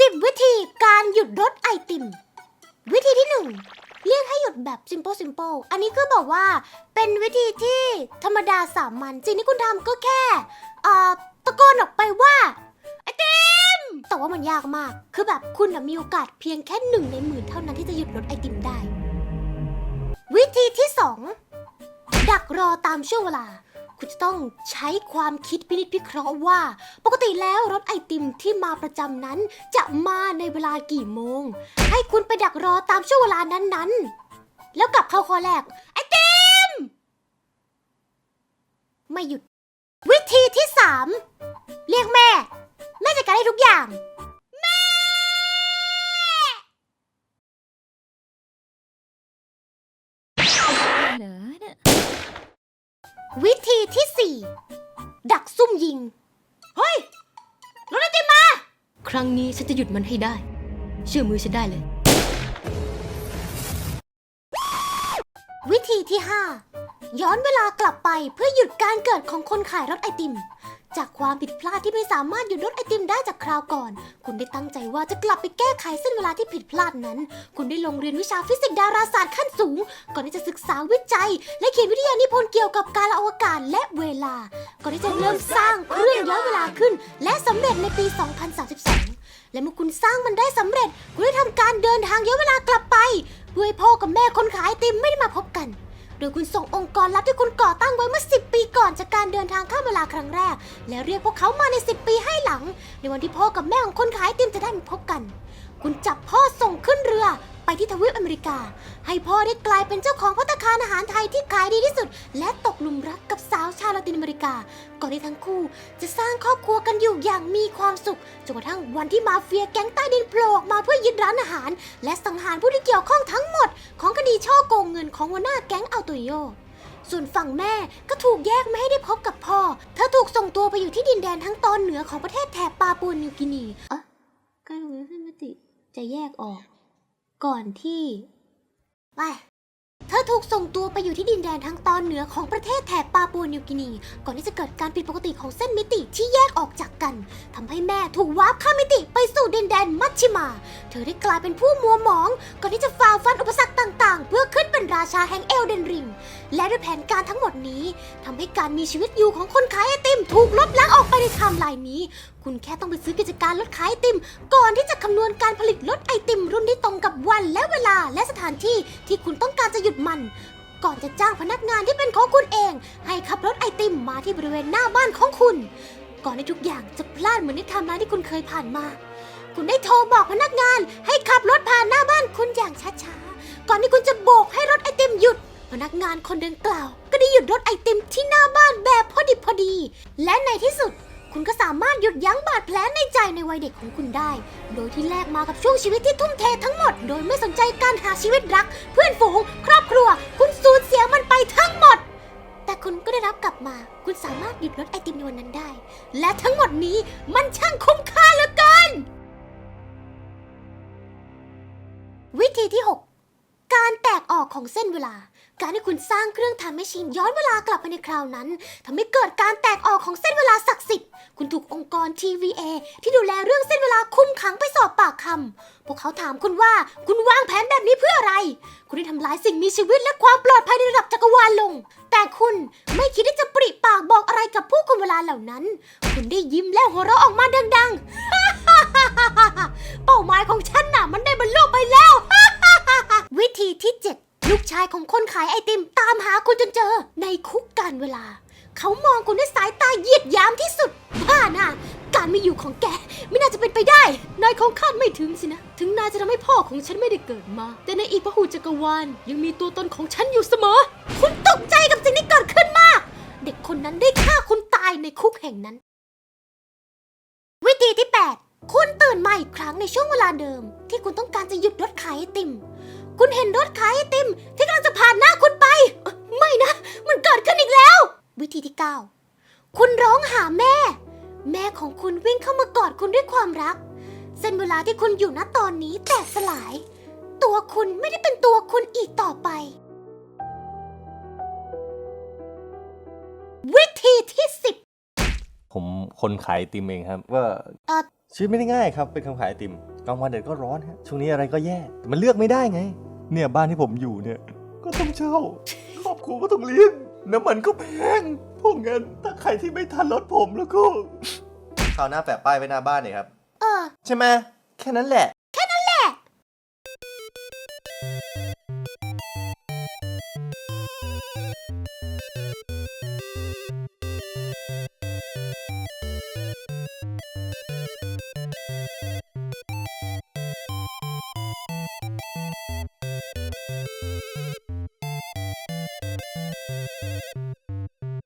10 วิธีการหยุดรถไอติม วิธีที่ 1 เรียกให้หยุดแบบ simple simple อันนี้คือบอกว่าเป็นวิธีที่ธรรมดาสามัญสิ่งที่คุณทำก็แค่เอ่อตะโกนออกไปว่า ไอติม แต่ว่ามันยากมาก คือแบบคุณนะมีโอกาสเพียงแค่หนึ่งในหมื่นเท่านั้นที่จะหยุดรถไอติมได้ วิธีที่ 2 ดักรอตามช่วงเวลา คุณจะต้องใช้ความคิดพินิจพิเคราะห์ว่า ปกติแล้วรถไอติมที่มาประจำนั้นจะมาในเวลากี่โมง ให้คุณไปดักรอตามช่วงเวลานั้นๆ แล้วกลับเข้าข้อแรก ไอติม ไม่หยุด วิธีที่ 3 เรียกแม่ แม่จัดการได้ทุกอย่าง วิธีที่4ดักซุ่มยิง เฮ้ยรถไอติมมา ครั้งนี้ฉันจะหยุดมันให้ได้ เชื่อมือฉันได้เลย วิธีที่5ย้อนเวลากลับไปเพื่อหยุดการเกิดของคนขายรถไอติม จากความผิดพลาดที่ไม่สามารถหยุดรถไอติมได้จากคราวก่อน คุณได้ตั้งใจว่าจะกลับไปแก้ไขเส้นเวลาที่ผิดพลาดนั้น คุณได้ลงเรียนวิชาฟิสิกส์ดาราศาสตร์ขั้นสูง ก่อนที่จะศึกษาวิจัย และเขียนวิทยานิพนธ์เกี่ยวกับการอวกาศและเวลา ก่อนที่จะเริ่มสร้างเครื่องย้อนเวลาขึ้น และสำเร็จในปี 2032และเมื่อคุณสร้างมันได้สำเร็จ คุณได้ทำการเดินทางย้อนเวลากลับไปเพื่อให้พ่อกับแม่คนขายไอติมไม่ได้มาพบกัน โดยคุณส่งองค์กรลับที่คุณก่อตั้งไว้เมื่อ 10 ปีก่อนจากการเดินทางข้ามเวลาครั้งแรก และเรียกพวกเขามาใน 10 ปีให้หลัง ในวันที่พ่อกับแม่ของคนขายไอติมจะได้มาพบกัน คุณจับพ่อส่งขึ้นเรือ ไปที่ทวีปอเมริกา ให้พ่อได้กลายเป็นเจ้าของพัตตาคารอาหารไทยที่ขายดีที่สุด และตกหลุมรักกับสาวชาวละตินอเมริกา ก่อนที่ทั้งคู่จะสร้างครอบครัวกันอยู่อย่างมีความสุขจนกระทั่งวันที่มาเฟียแก๊งใต้ดินโผล่ออกมาเพื่อยึดร้านอาหาร และสังหารผู้ที่เกี่ยวข้องทั้งหมด ของคดีช่อโกงเงินของหัวหน้าแก๊งอัลโตโอส่วนฝั่งแม่ก็ถูกแยกไม่ให้ได้พบกับพ่อ เธอถูกส่งตัวไปอยู่ที่ดินแดนทั้งตอนเหนือของประเทศแถบปาปัวนิวกินีอะการลงเรื่องมติจะแยกออก ก่อนที่ ไป เธอถูกส่งตัวไปอยู่ที่ดินแดนทางตอนเหนือของประเทศแถบปาปัวนิวกินี ก่อนที่จะเกิดการผิดปกติของเส้นมิติที่แยกออกจากกันทำให้แม่ถูกวาร์ปข้ามมิติไปสู่ดินแดนมัชชิมา เธอได้กลายเป็นผู้มัวหมอง ก่อนที่จะฝ่าฟันอุปสรรคต่างๆ เพื่อขึ้นเป็นราชาแห่งเอลเดนริง และด้วยแผนการทั้งหมดนี้ทำให้การมีชีวิตอยู่ของคนขายไอติมถูกลบล้างออกไปในไทม์ไลน์นี้ คุณแค่ต้องไปซื้อกิจการรถขายไอติม ก่อนที่จะคำนวณการผลิตรถไอติม รุ่นที่ตรงกับวันและเวลาและสถานที่ที่คุณต้องการจะหยุดมัน ก่อนจะจ้างพนักงานที่เป็นของคุณเอง ให้ขับรถไอติมมาที่บริเวณหน้าบ้านของคุณ ก่อนที่ทุกอย่างจะพลาดเหมือนในไทม์ไลน์ที่คุณเคยผ่านมา คุณได้โทรบอกพนักงาน ให้ขับรถผ่านหน้าบ้านคุณอย่างช้าๆ ก่อนที่คุณจะโบกให้รถไอติมหยุด พนักงานคนดังกล่าว ก็ได้หยุดรถไอติมที่หน้าบ้านแบบพอดิบพอดี และในที่สุด คุณก็สามารถหยุดยั้งบาดแผลในใจในวัยเด็กของคุณได้ โดยที่แลกมากับช่วงชีวิตที่ทุ่มเททั้งหมด โดยไม่สนใจการหาชีวิตรัก เพื่อนฝูง ครอบครัว คุณสูญเสียมันไปทั้งหมด แต่คุณก็ได้รับกลับมา คุณสามารถหยุดรถไอติมในวันนั้นได้ และทั้งหมดนี้มันช่างคุ้มค่าเหลือเกิน วิธีที่ 6 การแตกออกของเส้นเวลา การที่คุณสร้างเครื่องทำให้ชินย้อนเวลากลับไปในคราวนั้นทำให้เกิดการแตกออกของเส้นเวลาศักดิ์สิทธิ์ คุณถูกองค์กร TVA ที่ดูแลเรื่องเส้นเวลาคุมขังไปสอบปากคำพวกเขาถามคุณว่าคุณวางแผนแบบนี้เพื่ออะไร คุณได้ทำลายสิ่งมีชีวิตและความปลอดภัยในระดับจักรวาลลง แต่คุณไม่คิดที่จะปริปากบอกอะไรกับผู้คุมเวลาเหล่านั้น คุณได้ยิ้มและหัวเราะออกมาดัง ๆ เป้าหมายของฉันน่ะ มันได้บรรลุไปแล้ว ที่ 7 ลูกชายของคนขายไอติมตามหาคุณจนเจอ ในคุกการเวลา เขามองคุณด้วยสายตาเหยียดยามที่สุดบ้าน่ะการไม่อยู่ของแก ไม่น่าจะเป็นไปได้ นายคงคาดไม่ถึงสินะ ถึงนายจะทำให้พ่อของฉันไม่ได้เกิดมา แต่ในอีกพหุจักรวาลยังมีตัวตนของฉันอยู่เสมอ คุณตกใจกับสิ่งที่เกิดขึ้นมาก เด็กคนนั้นได้ฆ่าคุณตายในคุกแห่งนั้น วิธีที่ 8 คุณตื่นมาอีกครั้งในช่วงเวลาเดิม ที่คุณต้องการจะหยุดรถขายไอติม คุณเห็นรถขายไอติม ที่กำลังจะผ่านหน้าคุณไปเอ่อไม่นะ มันเกิดขึ้นอีกแล้ว วิธีที่ 9 คุณร้องหาแม่ แม่ของคุณวิ่งเข้ามากอดคุณด้วยความรัก เส้นเวลาที่คุณอยู่ณตอนนี้แตกสลาย ตัวคุณไม่ได้เป็นตัวคุณอีกต่อไป วิธีที่ 10ผมคนขายไอติมเองครับก็เอ่อ ชีวิตไม่ได้ง่ายครับเป็นคำขายไอติมกลางวันเด็ดก็ร้อนฮะช่วงนี้อะไรก็แย่แต่มันเลือกไม่ได้ไง เนี่ยบ้านที่ผมอยู่เนี่ย ก็ต้องเช่า ครอบครัวก็ต้องเลี้ยง น้ำมันก็แพงพวกงั้นถ้าใครที่ไม่ทันรถผมแล้วก็คราวหน้าแปะป้ายไว้หน้าบ้านหน่อยครับ เออ ใช่ไหมแค่นั้นแหละแค่นั้นแหละ